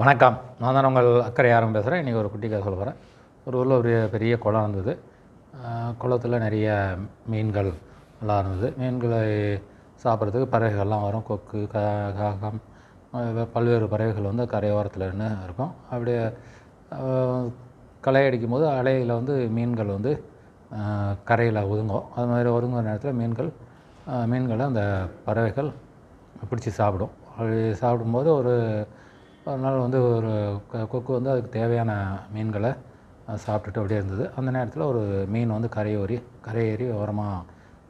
வணக்கம். நான் தான் உங்கள் அக்கறை யாரும் பேசுகிறேன் இன்றைக்கி ஒரு குட்டி கதை சொல்ல போகிறேன் ஒரு ஊரில் ஒரு பெரிய குளம் இருந்தது. குளத்தில் நிறைய மீன்கள் எல்லாம் இருந்தது. மீன்களை சாப்பிட்றதுக்கு பறவைகள்லாம் வரும். கொக்கு க காகம் பல்வேறு பறவைகள் வந்து கரையோரத்தில் நின்று இருக்கும். அப்படியே களை அடிக்கும் போது அலையில் வந்து மீன்கள் வந்து கரையில் ஒதுங்கும். அது மாதிரி ஒதுங்குற நேரத்தில் மீன்கள் மீன்களை அந்த பறவைகள் பிடிச்சி சாப்பிடும். அப்படி சாப்பிடும்போது ஒரு அதனால் வந்து ஒரு க- கொக்கு வந்து அதுக்கு தேவையான மீன்களை சாப்பிட்டுட்டு அப்படியே இருந்தது. அந்த நேரத்தில் ஒரு மீன் வந்து கரையோரி கரையேறி ஓரமாக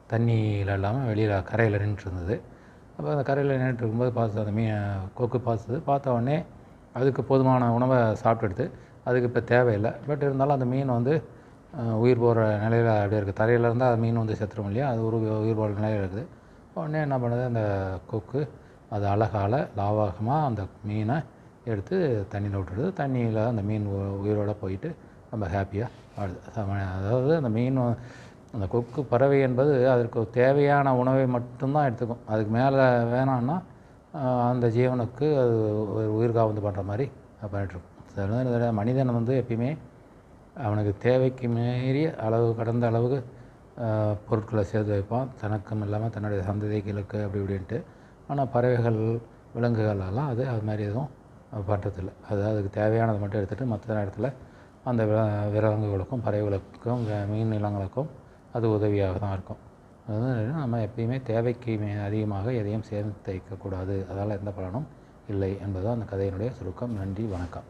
தண்ணியில் இல்லாமல் வெளியில் கரையில் நின்றுட்டு இருந்தது. அப்போ அந்த கரையில் நின்றுட்டு இருக்கும்போது பார்த்து அந்த மீன் கொக்கு பார்த்தது பார்த்த உடனே அதுக்கு போதுமான உணவை சாப்பிட்டுடுது அதுக்கு இப்போ தேவையில்லை. பட் இருந்தாலும் அந்த மீன் வந்து உயிர் போகிற நிலையில் அப்படியே இருக்குது தரையில் இருந்தால் அது மீன் வந்து செத்துரும் இல்லையா? அது ஒரு உயிர் போகிற நிலையில் இருக்குது. உடனே என்ன பண்ணுது? அந்த கொக்கு அது அழகால் லாவகமாக அந்த மீனை எடுத்து தண்ணியில் விட்டுடுது. தண்ணியில் அந்த மீன் உ- உயிரோட போயிட்டு ரொம்ப ஹாப்பியாக வாழுது அதாவது அந்த மீன் அந்த கொக்கு பறவை என்பது அதற்கு தேவையான உணவை மட்டும்தான் எடுத்துக்கும். அதுக்கு மேலே வேணான்னா அந்த ஜீவனுக்கு அது ஒரு உயிர்காவந்து பண்ணுற மாதிரி பண்ணிகிட்ருக்கும் மனிதன் வந்து எப்பயுமே அவனுக்கு தேவைக்கு மீறிய அளவு கடந்த அளவுக்கு பொருட்களை சேர்த்து வைப்பான். தனக்கும் இல்லாமல் தன்னுடைய சந்ததிகளுக்கு அப்படி இப்படின்ட்டு. ஆனால் பறவைகள் விலங்குகள் எல்லாம் அது அது மாதிரி எதுவும் பண்ணுறதில்ல அதாவது அதுக்கு தேவையானதை மட்டும் எடுத்துகிட்டு மற்ற நேரத்தில் அந்த வி- விலங்குகளுக்கும் பறவைகளுக்கும் மீன் நிலங்களுக்கும் அது உதவியாக தான் இருக்கும். அது வந்து நம்ம எப்பயுமே தேவைக்கு அதிகமாக எதையும் சேர்த்து வைக்கக்கூடாது. அதால் எந்த பலனும் இல்லை என்பதுதான் அந்த கதையினுடைய சுருக்கம். நன்றி வணக்கம்.